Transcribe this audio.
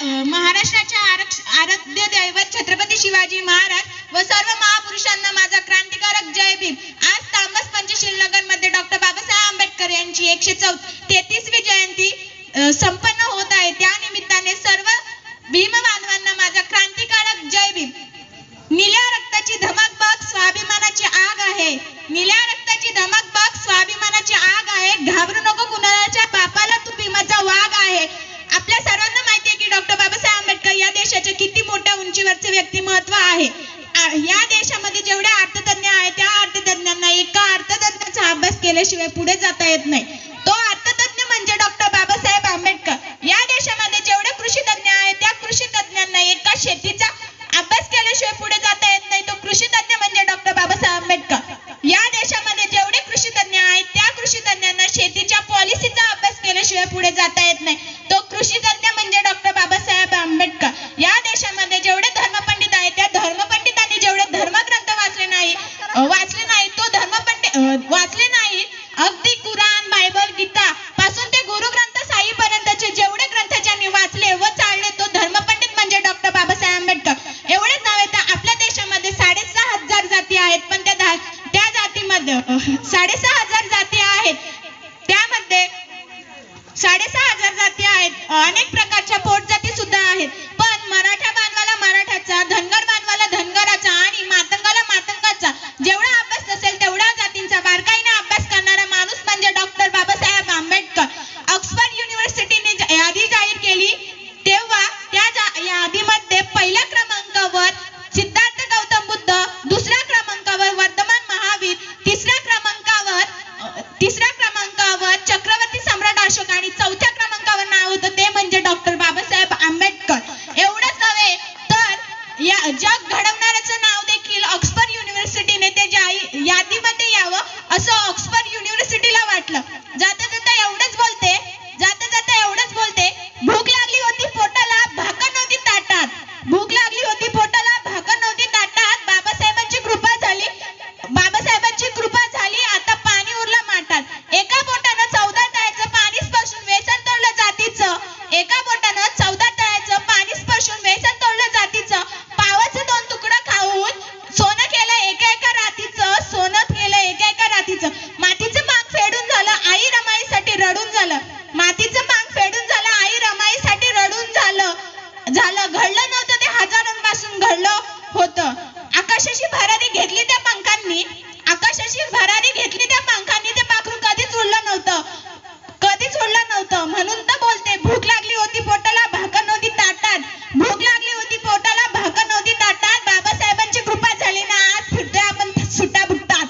महाराष्ट्राच्या आरक्ष- आराध्य दैवत छत्रपती शिवाजी महाराज व सर्व महापुरुषांना माझा क्रांतिकारक जय भीम. आज तामस पंचशील नगरमध्ये डॉक्टर बाबासाहेब आंबेडकर यांची एकशे चौ तेहतीसवी जयंती संपन्न होत आहे. त्या निमित्ताने सर्व भीम डॉक्टर बाबासाहेब आंबेडकर या देशाचे किती मोठ्या उंचीवरचे व्यक्तिमत्व आहे. या देशामध्ये जेवढे अर्थतज्ञ आहेत त्या अर्थतज्ञांना एका अर्थतज्ञाचा अभ्यास केल्याशिवाय पुढे जात वाचले नाही. अगदी कुराण बायबल गीता पासून ते गुरुग्रंथ साई पर्यंतचे जेवढे ग्रंथ ज्यांनी वाचले व चालले तो धर्मपंडित म्हणजे डॉक्टर बाबासाहेब आंबेडकर. एवढेच नव्हे तर आपल्या देशामध्ये साडेसहा हजार जाती आहेत पण त्या त्या जातीमध्ये साडेसहा हजार जाती आहेत. त्यामध्ये साडेसहा हजार जाती आहेत. अनेक प्रकार जाता जाता एवढंच बोलते जाता जाता एवढंच बोलते. भूक लागली होती पोटाला भाकर नव्हती ताटात. भूक लागली होती पोटाला भाकर नव्हती ताटात. बाबासाहेबांची कृपा झाली. बाबासाहेबांची कृपा झाली आता पाणी उरला माटात एका बोटानं चौदा तळ्याचं पाणी स्पर्शून वेसन तोडलं जातीचं. एका बोटानं झालं घडलं नव्हतं ते हजारांपासून घडलं होतं. आकाशाशी भरारी घेतली त्या पंखांनी आकाशाशी भरारी घेतली त्या पंखांनी ते पाखरू कधीच उडलं नव्हतं. कधीच उडलं नव्हतं. म्हणून तर बोलते भूक लागली होती पोटाला भाकर नव्हती ताटात. भूक लागली होती पोटाला भाकर नव्हती ताटात. बाबासाहेबांची कृपा झाली ना आज फिरतोय आपण सुट्टा बुट्टात.